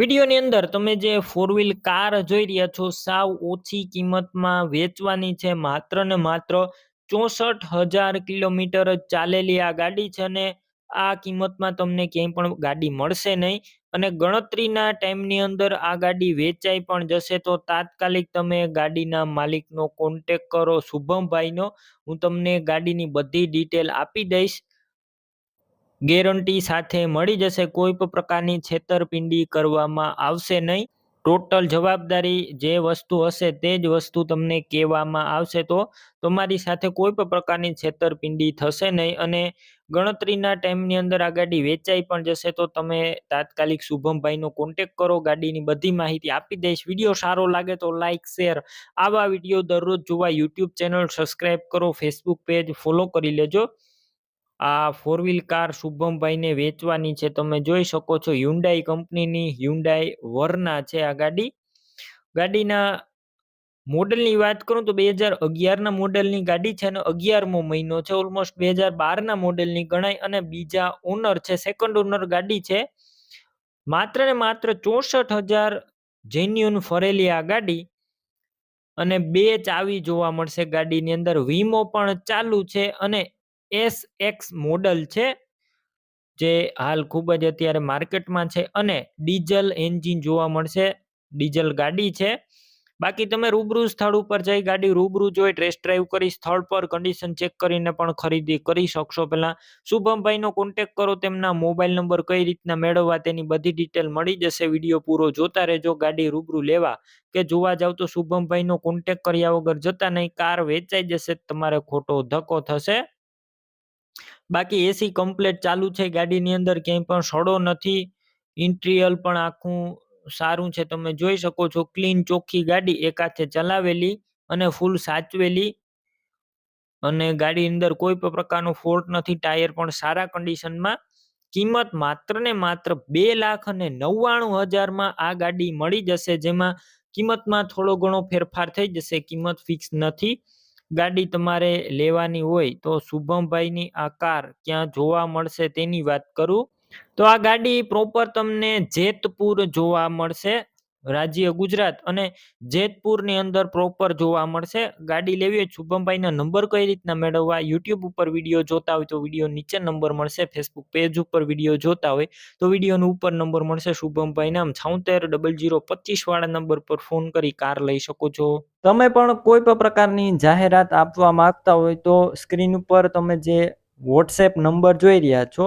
વિડીયોની અંદર તમે જે ફોર વ્હીલ કાર જોઈ રહ્યા છો, સાવ ઓછી કિંમતમાં વેચવાની છે, માત્ર ને માત્ર ચોસઠ હજાર કિલોમીટર ચાલેલી આ ગાડી છે અને આ કિંમતમાં તમને ક્યાંય પણ ગાડી મળશે નહીં. અને ગણતરીના ટાઈમની અંદર આ ગાડી વેચાઈ પણ જશે તો તાત્કાલિક તમે ગાડીના માલિકનો કોન્ટેક કરો, શુભમભાઈનો. હું તમને ગાડીની બધી ડિટેલ આપી દઈશ. ગેરંટી સાથે મળી જશે. કોઈ પણ પ્રકારની છેતરપિંડી કરવામાં આવશે નહીં. ટોટલ જવાબદારી જે વસ્તુ હશે તે જ વસ્તુ તમને કહેવામાં આવશે. તો તમારી સાથે કોઈ પણ પ્રકારની છેતરપિંડી થશે નહીં અને ગણતરીના ટાઈમની અંદર આ ગાડી વેચાઈ પણ જશે. તો તમે તાત્કાલિક શુભમભાઈનો કોન્ટેક કરો. ગાડીની બધી માહિતી આપી દઈશ. વીડિયો સારો લાગે તો લાઇક શેર આવા વીડિયો દરરોજ જોવા યુટ્યુબ ચેનલ સબસ્ક્રાઈબ કરો. ફેસબુક પેજ ફોલો કરી લેજો. આ ફોર વ્હીલ કાર શુભમભાઈને વેચવાની છે. તમે જોઈ શકો છો હ્યુન્ડાઈ કંપનીની હ્યુન્ડાઈ વરના છે આ ગાડી. ગાડીના મોડલની વાત કરું તો બે હજાર અગિયારના મોડલની ગાડી છે અને અગિયારમો મહિનો છે. ઓલમોસ્ટ બે હજાર બારના મોડલની ગણાય અને બીજા ઓનર છે સેકન્ડ ઓનર ગાડી છે. માત્ર ને માત્ર ચોસઠ હજાર જેન્યુન ફરેલી આ ગાડી અને બે ચાવી જોવા મળશે ગાડીની અંદર. વીમો પણ ચાલુ છે અને એસ એક્સ મોડલ છે, જે હાલ ખૂબ જ અત્યારે માર્કેટમાં છે અને ડીઝલ એન્જિન જોવા મળશે. ડીઝલ ગાડી છે. બાકી તમે રૂબરૂ સ્થળ ઉપર જઈ ગાડી રૂબરૂ જોઈ ટેસ્ટ ડ્રાઈવ કરી સ્થળ પર કન્ડિશન ચેક કરીને પણ ખરીદી કરી શકશો પહેલાં. શુભમભાઈનો કોન્ટેક કરો, તેમના મોબાઈલ નંબર કઈ રીતના મેળવવા તેની બધી ડિટેલ મળી જશે. વીડિયો પૂરો જોતા રહેજો, ગાડી રૂબરૂ લેવા કે જોવા જાવ તો શુભમભાઈનો કોન્ટેક કર્યા વગર જતા નહીં. કાર વેચાઈ જશે, તમારે ખોટો ધક્કો થશે. બાકી એસી કમ્પ્લેટ ચાલુ છે, ગાડીની અંદર ક્યાંય પણ સડો નથી. ઇન્ટિરિયલ પણ આખું સારું છે, તમે જોઈ શકો છો ક્લીન ચોખ્ખી ગાડી એકાથે ચલાવેલી અને ફૂલ સાચવેલી. અને ગાડી અંદર કોઈ પણ પ્રકારનો ફોલ્ટ નથી, ટાયર પણ સારા કન્ડિશનમાં કિંમત માત્ર ને માત્ર બે લાખ અને નવ્વાણું હજારમાં આ ગાડી મળી જશે, જેમાં કિંમતમાં થોડો ઘણો ફેરફાર થઈ જશે, કિંમત ફિક્સ નથી. ગાડી તમારે લેવાની હોય તો શુભમભાઈની આ કાર ક્યાં જોવા મળશે તેની વાત કરું. તો આ ગાડી પ્રોપર તમને જેતપુર જોવા મળશે. રાજ્ય ગુજરાત અને જેતપુરની અંદર પ્રોપર જોવા મળશે. ગાડી લેવી હોય શુભમભાઈના નંબર કઈ રીતના મેળવવા? યુટ્યુબ ઉપર વીડિયો જોતા હોય તો વીડિયો નીચે નંબર મળશે. ફેસબુક પેજ ઉપર વીડિયો જોતા હોય તો વિડીયોનો ઉપર નંબર મળશે. શુભમભાઈ નામ છાઉતેર ડબલ જીરો પચીસ વાળા નંબર પર ફોન કરી કાર લઈ શકો છો. તમે પણ કોઈ પણ પ્રકારની જાહેરાત આપવા માંગતા હોય તો સ્ક્રીન ઉપર તમે જે વોટ્સએપ નંબર જોઈ રહ્યા છો